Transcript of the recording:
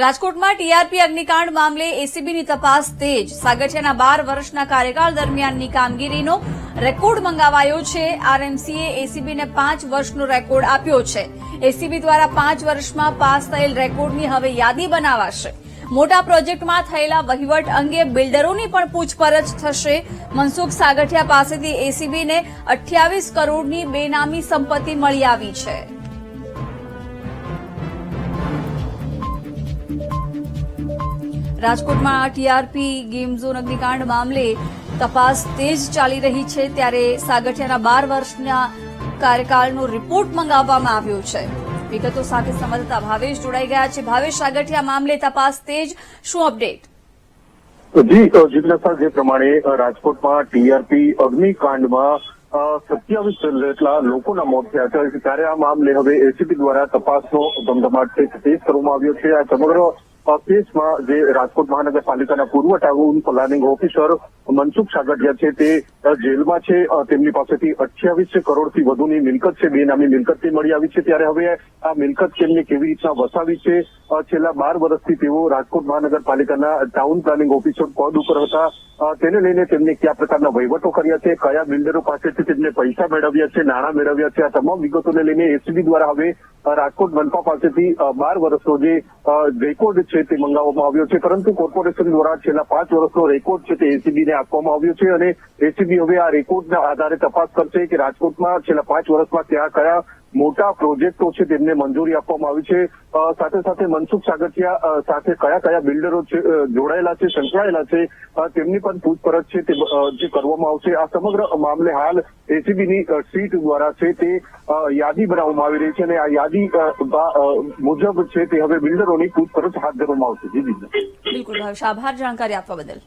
રાજકોટમાં ટીઆરપી અગ્નિકાંડ મામલે એસીબીની તપાસ તેજ. સાગઠિયાના બાર વર્ષના કાર્યકાળ દરમિયાનની કામગીરીનો રેકોર્ડ મંગાવાયો છે. આરએમસીએ એસીબીને પાંચ વર્ષનો રેકોર્ડ આપ્યો છે. એસીબી દ્વારા પાંચ વર્ષમાં પાસ થયેલ રેકોર્ડની હવે યાદી બનાવાશે. મોટા પ્રોજેક્ટમાં થયેલા વહીવટ અંગે બિલ્ડરોની પણ પૂછપરછ થશે. મનસુખ સાગઠિયા પાસેથી એસીબીને અઠ્યાવીસ કરોડની બેનામી સંપત્તિ મળી આવી છે. રાજકોટમાં ટીઆરપી ગેમ ઝોન અગ્નિકાંડ મામલે તપાસ તેજ ચાલી રહી છે ત્યારે સાગઠિયાના બાર વર્ષના કાર્યકાળનો રિપોર્ટ મંગાવવામાં આવ્યો છે. વિગતો સાથે સંવાદદાતા ભાવેશ જોડાઈ ગયા છે. ભાવેશ, સાગઠિયા મામલે તપાસ તેજ, શું અપડેટ? જી જિજ્ઞાસા જે પ્રમાણે રાજકોટમાં ટીઆરપી અગ્નિકાંડમાં સત્યાવીસ જેટલા લોકોના મોત થયા છે. ત્યારે આ મામલે હવે એસીપી દ્વારા તપાસનો ધમધમાટ તેજ કરવામાં આવ્યો છે. આ સમગ્ર કેસમાં જે રાજકોટ મહાનગરપાલિકાના પૂર્વ town planning officer Mansukh Sagathiya છે તે જેલમાં છે. તેમની પાસેથી અઠ્યાવીસ કરોડથી વધુની મિલકત છે. બેનામી મિલકત મળી આવી છે. ત્યારે હવે આ મિલકત તેમને કેવી રીતના વસાવી છે? છેલ્લા બાર વર્ષથી તેઓ રાજકોટ મહાનગરપાલિકાના ટાઉન પ્લાનિંગ ઓફિસર પદ ઉપર હતા. તેને લઈને તેમને કયા પ્રકારના વહીવટો કર્યા છે? કયા બિલ્ડરો પાસેથી તેમને પૈસા મેળવ્યા છે? નાણાં મેળવ્યા છે? આ તમામ વિગતોને લઈને એસીબી દ્વારા હવે રાજકોટ મનપા પાસેથી બાર વર્ષનો જે રેકોર્ડ છે તે મંગાવવામાં આવ્યો છે. પરંતુ કોર્પોરેશન દ્વારા છેલ્લા પાંચ વર્ષનો રેકોર્ડ છે તે એસીબીને આપવામાં આવ્યો છે અને એસીબી હવે આ રેકોર્ડના આધારે તપાસ કરશે કે રાજકોટમાં છેલ્લા પાંચ વર્ષમાં ત્યાં કયા મોટા પ્રોજેક્ટો છે તેમને મંજૂરી આપવામાં આવી છે. સાથે સાથે મનસુખ સાગઠિયા સાથે કયા કયા બિલ્ડરો જોડાયેલા છે, સંકળાયેલા છે તેમની પણ પૂછપરછ છે તે જે કરવામાં આવશે. આ સમગ્ર મામલે હાલ એસીબીની સીટ દ્વારા છે તે યાદી બનાવવામાં આવી રહી છે અને આ યાદી મુજબ છે તે હવે બિલ્ડરોની પૂછપરછ હાથ ધરવામાં આવશે. જી બિલકુલ આભાર જાણકારી આપવા બદલ.